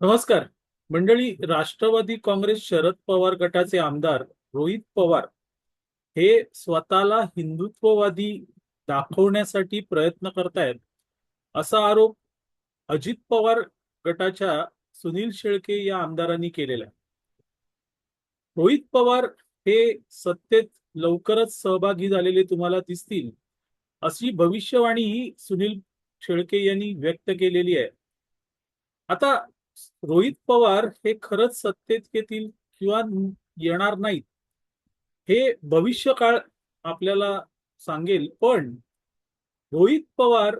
नमस्कार. मंडळी राष्ट्रवादी काँग्रेस शरद पवार गटाचे आमदार रोहित पवार हे स्वतःला हिंदुत्ववादी दाखवण्यासाठी प्रयत्न करतायत. असा आरोप अजित पवार गटाच्या सुनील शेळके या आमदारांनी केलेला आहे. रोहित पवार हे सत्तेत लवकरच सहभागी झालेले तुम्हाला दिसतील. अशी भविष्यवाणी ही सुनील शेळके यांनी व्यक्त केलेली आहे. आता रोहित पवार हे खरंच सत्तेत येतील किंवा येणार नाहीत हे भविष्यकाळ आपल्याला सांगेल. पण रोहित पवार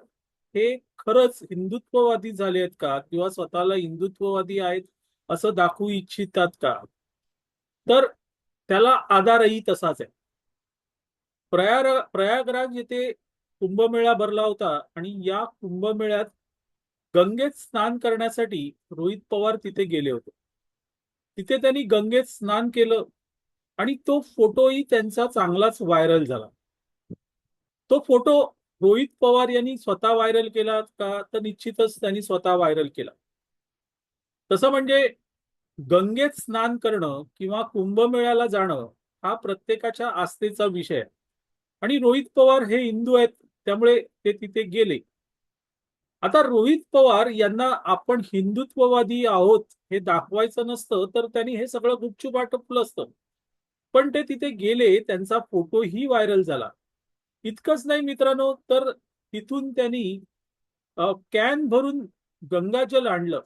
हे खरंच हिंदुत्ववादी झाले आहेत का? किंवा स्वतःला हिंदुत्ववादी आहेत असं दाखवू इच्छितात का? तर त्याला आधारही तसाच आहे. प्रयाग प्रयागराज येथे कुंभमेळा भरला होता आणि या कुंभमेळ्यात गंगेत स्नान करण्यासाठी रोहित पवार तिथे गेले होते. तिथे त्यांनी गंगेत स्नान केलं आणि तो फोटोही त्यांचा चांगलाच व्हायरल झाला. तो फोटो रोहित पवार यांनी स्वतः व्हायरल केला का? तर निश्चितच त्यांनी स्वतः व्हायरल केला. तसं म्हणजे गंगेत स्नान करणं किंवा कुंभमेळ्याला जाणं हा प्रत्येकाच्या आस्थेचा विषय आहे. आणि रोहित पवार हे हिंदू आहेत त्यामुळे ते तिथे गेले. आता रोहित पवार यांना आपण हिंदुत्ववादी आहोत हे दाखवायचं नसतं तर त्यांनी हे सगळं गुपचूप आटपलं असतं. पण ते तिथे गेले त्यांचा फोटोही व्हायरल झाला. इतकंच नाही मित्रांनो तर तिथून त्यांनी कॅन भरून गंगाजल आणलं.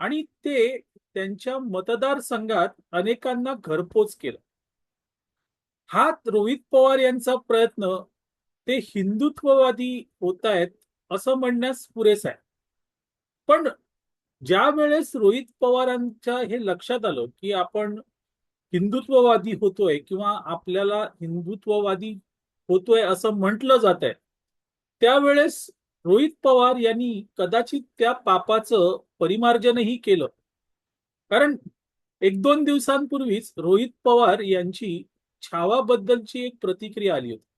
आणि ते त्यांच्या मतदारसंघात अनेकांना घरपोच केलं. हा रोहित पवार यांचा प्रयत्न ते हिंदुत्ववादी होत आहेत असं म्हणण्यास पुरेसं आहे. पण ज्या वेळेस रोहित पवारांच्या हे लक्षात आलं की आपण हिंदुत्ववादी होतोय किंवा आपल्याला हिंदुत्ववादी होतोय असं म्हटलं जात आहे त्यावेळेस रोहित पवार यांनी कदाचित त्या पापाचं परिमार्जनही केलं. कारण एक दोन दिवसांपूर्वीच रोहित पवार यांची छावाबद्दलची एक प्रतिक्रिया आली होती.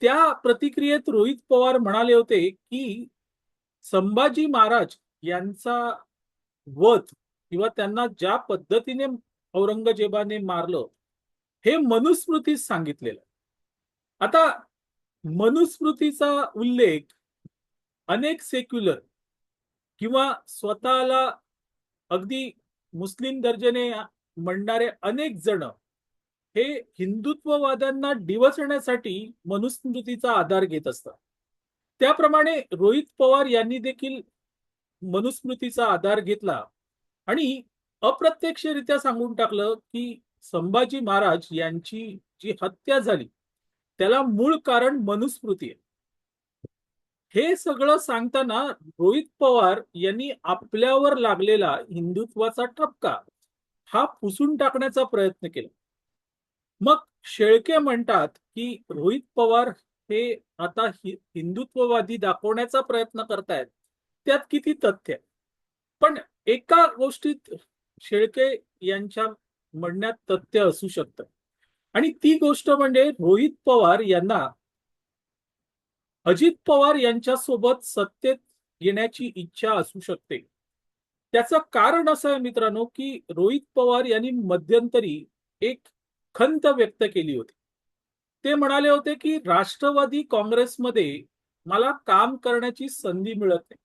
त्या प्रतिक्रियेत रोहित पवार म्हणाले होते की संभाजी महाराज यांचा वध किंवा त्यांना ज्या पद्धतीने औरंगजेबाने मारलं हे मनुस्मृतीत सांगितलेलं. आता मनुस्मृतीचा उल्लेख अनेक सेक्युलर किंवा स्वतःला अगदी मुस्लिम दर्जेने म्हणणारे अनेक जण हे हिंदुत्ववाद्यांना डिवचण्यासाठी मनुस्मृतीचा आधार घेत असतात. त्याप्रमाणे रोहित पवार यांनी देखील मनुस्मृतीचा आधार घेतला आणि अप्रत्यक्षरित्या सांगून टाकलं की संभाजी महाराज यांची जी हत्या झाली त्याला मूळ कारण मनुस्मृती आहे. हे सगळं सांगताना रोहित पवार यांनी आपल्यावर लागलेला हिंदुत्वाचा ठपका हा पुसून टाकण्याचा प्रयत्न केला. मग शेळके म्हणतात की रोहित पवार हे आता हिंदुत्ववादी दाखवण्याचा प्रयत्न करतायत. त्यात किती तथ्य पण एका गोष्टीत शेळके यांच्या म्हणण्यात तथ्य असू शकतं. आणि ती गोष्ट म्हणजे रोहित पवार यांना अजित पवार यांच्या सोबत सत्तेत येण्याची इच्छा असू शकते. त्याचं कारण असं आहे मित्रांनो की रोहित पवार यांनी मध्यंतरी एक खंत व्यक्त केली होती. ते म्हणाले होते की राष्ट्रवादी काँग्रेसमध्ये मला काम करण्याची संधी मिळत नाही.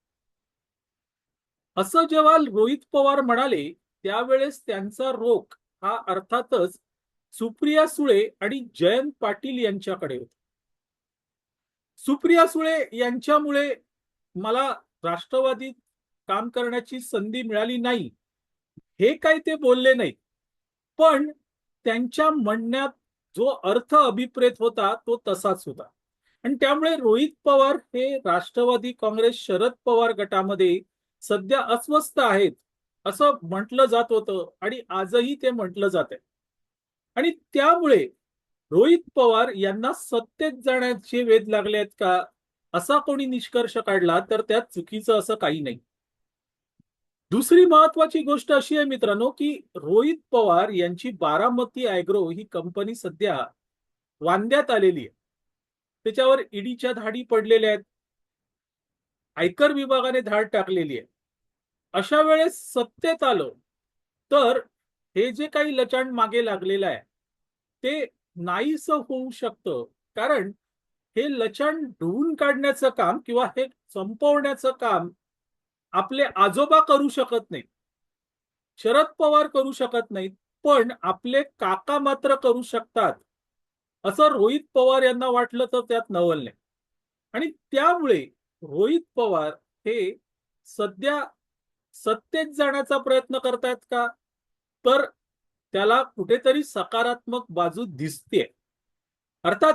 असं जेव्हा रोहित पवार म्हणाले त्यावेळेस त्यांचा रोख हा अर्थातच सुप्रिया सुळे आणि जयंत पाटील यांच्याकडे होता. सुप्रिया सुळे यांच्यामुळे मला राष्ट्रवादीत काम करण्याची संधी मिळाली नाही हे काही ते बोलले नाही पण त्यांच्या म्हणण्यात जो अर्थ अभिप्रेत होता तो तसाच होता. आणि त्यामुळे रोहित पवार हे राष्ट्रवादी काँग्रेस शरद पवार गटामध्ये सध्या अस्वस्थ आहेत असं म्हटलं जात होतं आणि आजही ते म्हटलं जात आहे. आणि त्यामुळे रोहित पवार यांना सत्तेत जाण्याचे वेध लागले आहेत का असा कोणी निष्कर्ष काढला तर त्यात चुकीचं असं काही नाही. दुसरी महत्वाची गोष्ट अशी आहे मित्रांनो की रोहित पवार यांची बारामती अॅग्रो ही कंपनी सध्या वांद्यात आलेली आहे. त्याच्यावर ईडीच्या धाडी पडलेल्या आहेत. आयकर विभागाने धाड टाकलेली आहे. अशा वेळेस सत्तेत आलं तर हे जे काही लचांड मागे लागलेलं आहे ते नाहीस होऊ शकतं. कारण हे लचांड धुवून काढण्याचं काम किंवा हे संपवण्याचं काम आपले आजोबा करू शकत नाहीत. शरद पवार करू शकत नाहीत पण आपले काका मात्र करू शकतात. असं रोहित पवार यांना वाटलं तर त्यात नवल नाही आणि त्यामुळे रोहित पवार हे सध्या सत्तेत जाण्याचा प्रयत्न करतायत का? तर त्याला कुठेतरी सकारात्मक बाजू दिसते अर्थात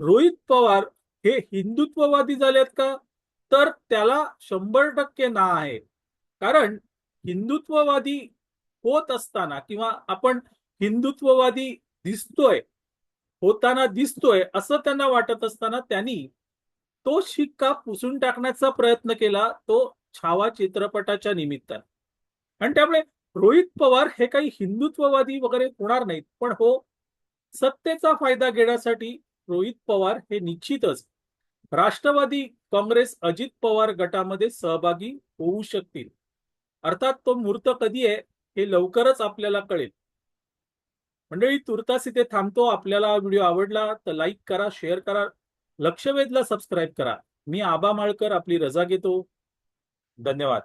रोहित पवार हे हिंदुत्ववादी झालेत का? तर त्याला शंभर टक्के ना आहे. कारण हिंदुत्ववादी होत असताना किंवा आपण हिंदुत्ववादी दिसतोय होताना दिसतोय असं त्यांना वाटत असताना त्यांनी तो शिक्का पुसून टाकण्याचा प्रयत्न केला तो छावा चित्रपटाच्या निमित्तानं. आणि त्यामुळे रोहित पवार हे काही हिंदुत्ववादी वगैरे होणार नाहीत. पण हो सत्तेचा फायदा घेण्यासाठी रोहित पवार हे निश्चितच राष्ट्रवादी काँग्रेस अजित पवार गटामध्ये सहभागी होऊ शकतील. अर्थात तो मूर्त कधी आहे हे लवकरच आपल्याला कळेल. मंडळी तुर्तास इथे थांबतो. आपल्याला व्हिडिओ आवडला तर लाईक करा शेअर करा लक्षवेधला सबस्क्राईब करा. मी आबा माळकर आपली रजा घेतो. धन्यवाद.